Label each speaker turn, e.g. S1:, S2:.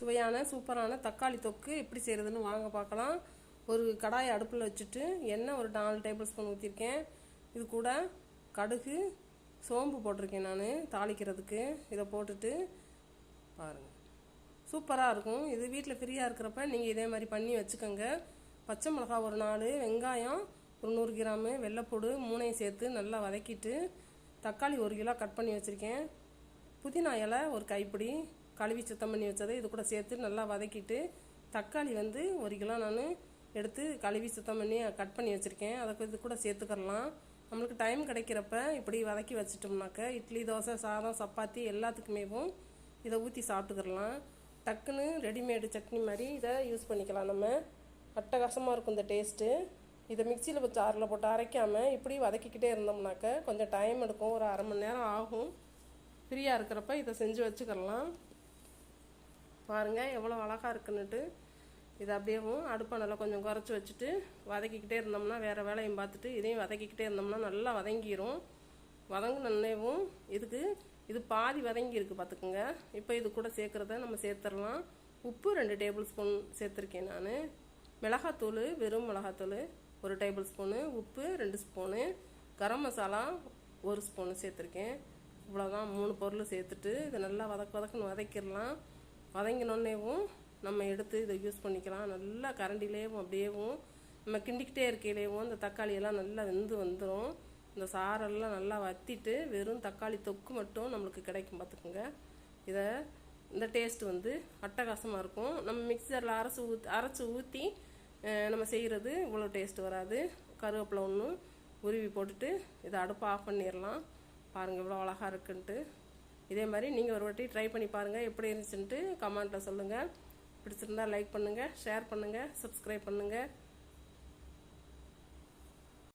S1: சுவையான சூப்பரான தக்காளி தொக்கு எப்படி செய்கிறதுன்னு வாங்க பார்க்கலாம். ஒரு கடாயை அடுப்பில் வச்சுட்டு எண்ணெய் ஒரு நாலு டேபிள் ஸ்பூன் ஊற்றிருக்கேன் இது கூட கடுகு சோம்பு போட்டிருக்கேன் நான் தாளிக்கிறதுக்கு. இதை போட்டுட்டு பாருங்கள் சூப்பராக இருக்கும். இது வீட்டில் ஃப்ரீயாக இருக்கிறப்ப நீங்கள் இதே மாதிரி பண்ணி வச்சுக்கோங்க. பச்சை மிளகா ஒரு நாலு வெங்காயம் ஒரு நூறு கிராமு வெள்ளைப்பூடு மூணையும் சேர்த்து நல்லா வதக்கிட்டு தக்காளி ஒரு கிலோ கட் பண்ணி வச்சுருக்கேன். புதினா இலை ஒரு கைப்பிடி கழுவி சுத்தம் பண்ணி வச்சதை இது கூட சேர்த்து நல்லா வதக்கிட்டு தக்காளி வந்து ஒரு கிலோ நான் எடுத்து கழுவி சுத்தம் பண்ணி கட் பண்ணி வச்சுருக்கேன். அதை இது கூட சேர்த்துக்கிறலாம். நம்மளுக்கு டைம் கிடைக்கிறப்ப இப்படி வதக்கி வச்சிட்டோம்னாக்க இட்லி தோசை சாதம் சப்பாத்தி எல்லாத்துக்குமேவும் இதை ஊற்றி சாப்பிட்டுக்கிறலாம். டக்குன்னு ரெடிமேடு சட்னி மாதிரி இதை யூஸ் பண்ணிக்கலாம் நம்ம. அட்டகாசமாக இருக்கும் இந்த டேஸ்ட்டு இதை மிக்சியில் வச்சு ஆறில் போட்டு அரைக்காமல் இப்படி வதக்கிக்கிட்டே இருந்தோம்னாக்க கொஞ்சம் டைம் எடுக்கும். ஒரு அரை மணி நேரம் ஆகும். ஃப்ரீயாக இருக்கிறப்ப இதை செஞ்சு வச்சுக்கலாம் பாருங்கள் எவ்வளோ அழகாக இருக்குன்னுட்டு. இதை அப்படியேவும் அடுப்பை நல்லா கொஞ்சம் குறைச்சி வச்சுட்டு வதக்கிக்கிட்டே இருந்தோம்னா வேறு வேலையும் பார்த்துட்டு இதையும் வதக்கிக்கிட்டே இருந்தோம்னா நல்லா வதங்கிரும். வதங்கினேவும் இதுக்கு இது பாதி வதங்கி இருக்குது பார்த்துக்குங்க. இப்போ இது கூட சேர்க்குறத நம்ம சேர்த்துடலாம். உப்பு ரெண்டு டேபிள் ஸ்பூன் சேர்த்துருக்கேன் நான். மிளகாத்தூள் வெறும் மிளகாத்தூள் ஒரு டேபிள் ஸ்பூனு. உப்பு ரெண்டு ஸ்பூனு. கரம் மசாலா ஒரு ஸ்பூனு சேர்த்துருக்கேன். இவ்வளோதான் மூணு பொருள் சேர்த்துட்டு இதை நல்லா வதக்க வதக்குன்னு வதக்கிடலாம். வதங்கினோடனேவும் நம்ம எடுத்து இதை யூஸ் பண்ணிக்கலாம். நல்லா கரண்டிலேயும் அப்படியேவும் நம்ம கிண்டிக்கிட்டே இருக்கையிலேயும் இந்த தக்காளியெல்லாம் நல்லா வெந்து வந்துடும் இந்த சாரெல்லாம் நல்லா வத்திட்டு வெறும் தக்காளி தொக்கு மட்டும் நம்மளுக்கு கிடைக்கும் பார்த்துக்குங்க. இதை இந்த டேஸ்ட் வந்து அட்டகாசமாக இருக்கும். நம்ம மிக்சரில் அரைச்சி ஊத் அரைச்சி ஊற்றி நம்ம செய்கிறது இவ்வளோ டேஸ்ட் வராது. கருவேப்பிலை ஒன்று உருவி போட்டுட்டு இதை அடுப்பை ஆஃப் பண்ணிடலாம் பாருங்கள் இவ்வளோ அழகாக இருக்குன்ட்டு. இதே மாதிரி நீங்கள் ஒரு வாட்டி ட்ரை பண்ணி பாருங்கள் எப்படி இருந்துச்சுன்ட்டு கமெண்ட்டில் சொல்லுங்கள் பிடிச்சிருந்தா லைக் பண்ணுங்கள் ஷேர் பண்ணுங்கள் சப்ஸ்கிரைப் பண்ணுங்கள்